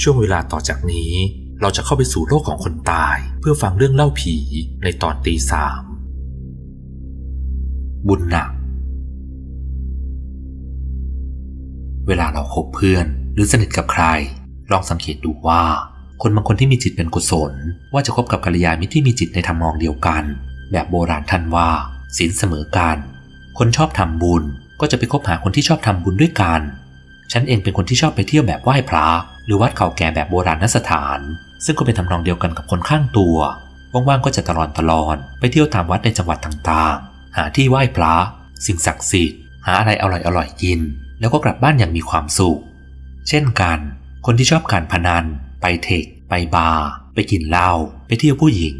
ช่วงเวลาต่อจากนี้ เราจะเข้าไปสู่โลกของคนตาย เพื่อฟังเรื่องเล่าผีในตอนตีสามบุญหนัก เวลาเราคบเพื่อนหรือสนิทกับใคร ลองสังเกตดูว่า คนบางคนที่มีจิตเป็นกุศล ว่าจะคบกับกัลยาณมิตรที่มีจิตในทำนองเดียวกัน แบบโบราณท่านว่าศีลเสมอกัน คนชอบทำบุญก็จะไปคบหาคนที่ชอบทำบุญด้วยกัน ฉันเองเป็นคนที่ชอบไปเที่ยวแบบไหว้พระหรือวัดเก่าแก่แบบโบราณสถาน ซึ่งก็เป็นทำนองเดียวกันกับคนข้างตัว ว่างๆก็จะตลอนตลอนไปเที่ยวตามวัดในจังหวัดต่างๆ หาที่ไหว้พระ สิ่งศักดิ์สิทธิ์ หาอะไรอร่อยๆกิน แล้วก็กลับบ้านอย่างมีความสุข เช่นกัน คนที่ชอบการพนัน ไปเทค ไปบาร์ ไปกินเหล้า ไปเที่ยวผู้หญิง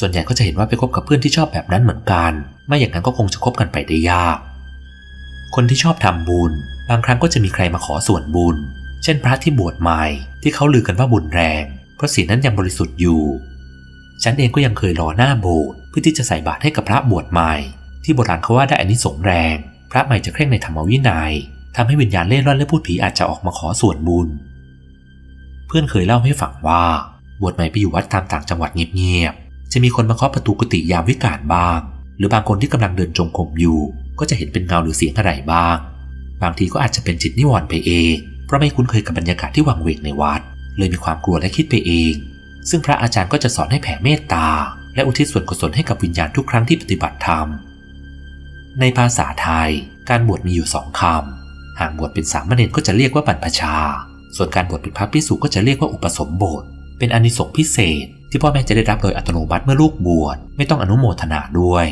ส่วนใหญ่ก็จะเห็นว่าไปคบกับเพื่อนที่ชอบแบบนั้นเหมือนกัน ไม่อย่างนั้นก็คงจะคบกันไปได้ยาก คนที่ชอบทำบุญ บางครั้งก็จะมีใครมาขอส่วนบุญ เช่นพระที่บวชใหม่ที่เขาลือกันว่าบุญแรง เพราะศีลนั้นยังบริสุทธิ์อยู่ ฉันเองก็ยังเคยรอหน้าโบสถ์เพื่อที่จะใส่บาตรให้กับพระบวชใหม่ ที่โบราณเขาว่าได้อานิสงส์แรง พระใหม่จะเคร่งในธรรมวินัยทำให้วิญญาณเล่ร่อนและพูดผีอาจจะออกมาขอส่วนบุญ เพื่อนเคยเล่าให้ฟังว่าบวชใหม่ไปอยู่วัดตามต่างจังหวัดเงียบๆจะมีคนมาเคาะประตูกุฏิยามวิกาลบ้าง หรือบางคนที่กำลังเดินจงกรมอยู่ ก็จะเห็นเป็นเงาหรือเสียงอะไรบ้าง บางทีก็อาจจะเป็นจิตนิวรณ์ไปเอง ราะไม่คุ้นเคยกับบรรยากาศที่วังเวงในวัด เลยมีความกลัวและคิดไปเอง ซึ่งพระอาจารย์ก็จะสอนให้แผ่เมตตา และอุทิศส่วนกุศลให้กับวิญญาณทุกครั้งที่ปฏิบัติธรรม ในภาษาไทย การบวชมีอยู่สองคำ หากบวชเป็นสามเณรก็จะเรียกว่าบรรพชา ส่วนการบวชเป็นพระภิกษุก็จะเรียกว่าอุปสมบท เป็นอนิสงส์พิเศษ ที่พ่อแม่จะได้รับโดยอัตโนมัติเมื่อลูกบวชไม่ต้องอนุโมทนาด้วย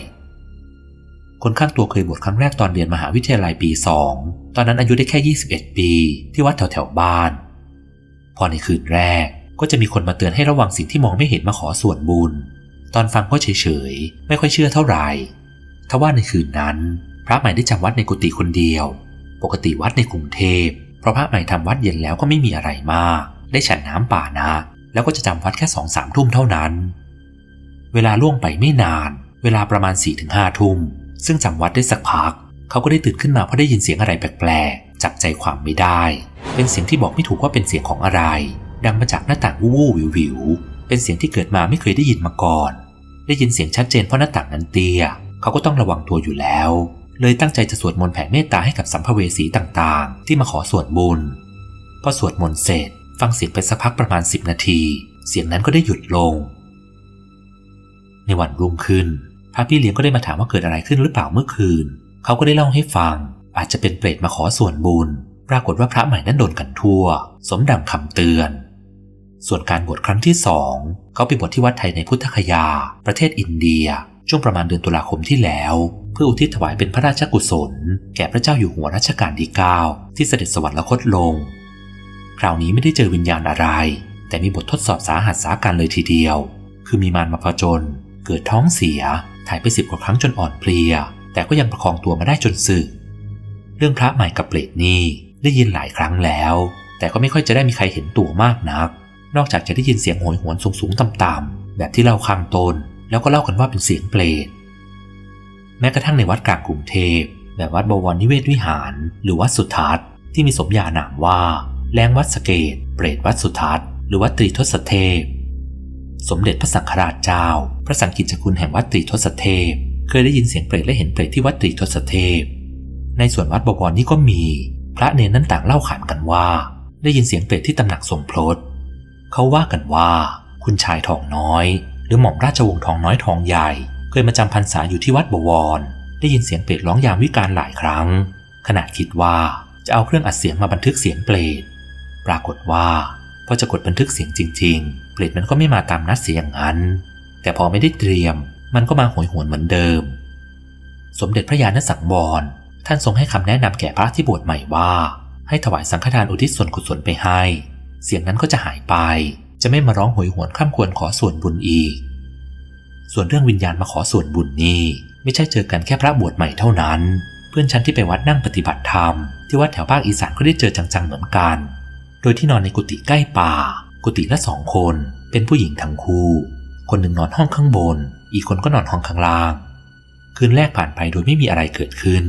คนข้างตัวเคยบวชครั้งแรกตอนเรียนมหาวิทยาลัยปีสองตอนนั้นอายุได้แค่ 21 ปี ที่วัดแถวแถวๆบ้าน พอในคืนแรกก็จะมีคนมาเตือนให้ระวังสิ่งที่มองไม่เห็นมาขอส่วนบุญ ตอนฟังก็เฉยๆ ไม่ค่อยเชื่อเท่าไหร่ทว่าในคืนนั้น พระใหม่ได้จำวัดในกุฏิคนเดียว ปกติวัดในกรุงเทพ เพราะพระใหม่ทำวัดเย็นแล้วก็ไม่มีอะไรมาก ได้ฉันน้ำป่านะ แล้วก็จะจำวัดแค่สองสามทุ่มเท่านั้น เวลาล่วงไปไม่นาน เวลาประมาณ4ี่ถึงห้าทุ่ม ซึ่งจำวัดได้สักพัก เขาก็ได้ตื่นขึ้นมาเพราะได้ยินเสียงอะไรแปลกๆ จับใจความไม่ได้ เป็นเสียงที่บอกไม่ถูกว่าเป็นเสียงของอะไร ดังมาจากหน้าต่างวู้วิววิวเป็นเสียงที่เกิดมาไม่เคยได้ยินมาก่อน ได้ยินเสียงชัดเจนเพราะหน้าต่างนั้นเตี้ย เขาก็ต้องระวังตัวอยู่แล้ว เลยตั้งใจจะสวดมนต์แผ่เมตตาให้กับสัมภเวสีต่างๆ ที่มาขอส่วนบุญ พอสวดมนต์เสร็จ ฟังเสียงไปสักพักประมาณ 10 นาที เสียงนั้นก็ได้หยุดลง ในวันรุ่งขึ้น พระพี่เลี้ยงก็ได้มาถามว่าเกิดอะไรขึ้นหรือเปล่าเมื่อคืน เขาก็ได้เล่าให้ฟัง อาจจะเป็นเปรตมาขอส่วนบุญ ปรากฏว่าพระใหม่นั้นโดนกันทั่ว สมดังคำเตือน ส่วนการบวชครั้งที่สอง เขาไปบวชที่วัดไทยในพุทธคยา ประเทศอินเดีย ช่วงประมาณเดือนตุลาคมที่แล้ว เพื่ออุทิศถวายเป็นพระราชกุศล แก่พระเจ้าอยู่หัวรัชกาลที่ 9 ที่เสด็จสวรรคตลง คราวนี้ไม่ได้เจอวิญญาณอะไร แต่มีบททดสอบสาหัสสาการเลยทีเดียว คือมีมารมาผจญเกิดท้องเสียถ่ายไปสิบกว่าครั้งจนอ่อนเพลีย แต่ก็ยังประคองตัวมาได้จนสึก เรื่องพระใหม่กับเปรตนี่ได้ยินหลายครั้งแล้ว แต่ก็ไม่ค่อยจะได้มีใครเห็นตัวมากนัก นอกจากจะได้ยินเสียงโหยหวนสูงสูงๆต่ำๆแบบที่เล่าข้างตน แล้วก็เล่ากันว่าเป็นเสียงเปรตแม้กระทั่งในวัดกลางกรุงเทพแบบวัดบวรนิเวศวิหาร หรือวัดสุทัศน์ที่มีสมญานามว่า แรงวัดสเกต เปรตวัดสุทัศน์หรือวัดตรีทศเทพ สมเด็จพระสังฆราชเจ้า ระสังกิจจคุณแห่งวัดตรีทศเทพ เคยได้ยินเสียงเปรตและเห็นเปรตที่วัดตรีทศเทพ ในส่วนวัดบวรนี่ก็มี พระเนรนั้นต่างเล่าขานกันว่า ได้ยินเสียงเปรตที่ตำหนักสมพลดเขาว่ากันว่า คุณชายทองน้อย หรือหม่อมราชวงศ์ทองน้อยทองใหญ่ เคยมาจำพรรษาอยู่ที่วัดบวร ได้ยินเสียงเปรตร้องยามวิการหลายครั้ง ขณะคิดว่าจะเอาเครื่องอัดเสียงมาบันทึกเสียงเปรตปรากฏว่าพอจะกดบันทึกเสียงจริง ๆ เปรตมันก็ไม่มาตามนัดเสียงนั้น แต่พอไม่ได้เตรียมมันก็มาโหยหวนเหมือนเดิม สมเด็จพระญาณสังวรท่านทรงให้คำแนะนำแก่พระที่บวชใหม่ว่า ให้ถวายสังฆทานอุทิศส่วนกุศลไปให้ เสียงนั้นก็จะหายไป จะไม่มาร้องโหยหวนคร่ำควรขอส่วนบุญอีก ส่วนเรื่องวิญญาณมาขอส่วนบุญนี่ไม่ใช่เจอกันแค่พระบวชใหม่เท่านั้น เพื่อนฉันที่ไปวัดนั่งปฏิบัติธรรม ที่วัดแถวภาคอีสานก็ได้เจอจังๆเหมือนกัน โดยที่นอนในกุฏิใกล้ป่า กุฏิละสองคน เป็นผู้หญิงทั้งคู่ คนหนึ่งนอนห้องข้างบน อีกคนก็นอนห้องข้างล่าง คืนแรกผ่านไปโดยไม่มีอะไรเกิดขึ้น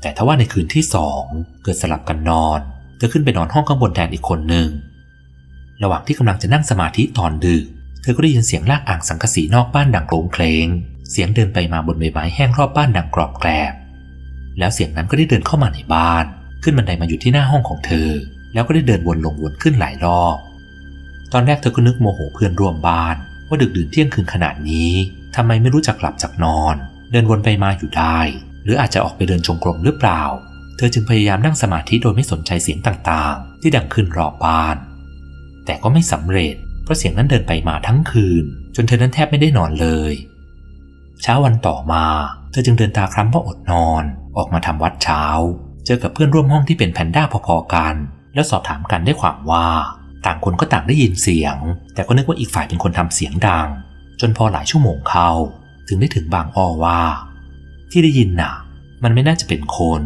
แต่ถ้าว่าในคืนที่สองเกิดสลับกันนอนเธอขึ้นไปนอนห้องข้างบนแทนอีกคนหนึ่ง ระหว่างที่กำลังจะนั่งสมาธิตอนดึก เธอก็ได้ยินเสียงลากอ่างสังกะสีนอกบ้านดังโครงเคลง เสียงเดินไปมาบนใบไม้แห้งรอบบ้านดังกรอบแกรบ แล้วเสียงนั้นก็ได้เดินเข้ามาในบ้าน ขึ้นบันไดมาอยู่ที่หน้าห้องของเธอ แล้วก็ได้เดินวนลงวนขึ้นหลายรอบ ตอนแรกเธอก็นึกโมโหเพื่อนร่วมบ้าน ว่าดึกดื่นเที่ยงคืนขนาดนี้ทำไมไม่รู้จักหลับจากนอน เดินวนไปมาอยู่ได้ หรืออาจจะออกไปเดินจงกรมหรือเปล่า เธอจึงพยายามนั่งสมาธิโดยไม่สนใจเสียงต่างๆ ที่ดังขึ้นรอบบ้าน แต่ก็ไม่สำเร็จ เพราะเสียงนั้นเดินไปมาทั้งคืน จนเธอนั้นแทบไม่ได้นอนเลย เช้าวันต่อมา เธอจึงเดินตาคล้ำเพราะอดนอนออกมาทำวัดเช้า เจอกับเพื่อนร่วมห้องที่เป็นแพนด้าพอๆกัน แล้วสอบถามกันได้ความว่า ต่างคนก็ต่างได้ยินเสียง แต่ก็นึกว่าอีกฝ่ายเป็นคนทำเสียงดัง จนพอหลายชั่วโมงเข้า ถึงได้ถึงบางอ้อว่า ที่ได้ยินน่ะ มันไม่น่าจะเป็นคน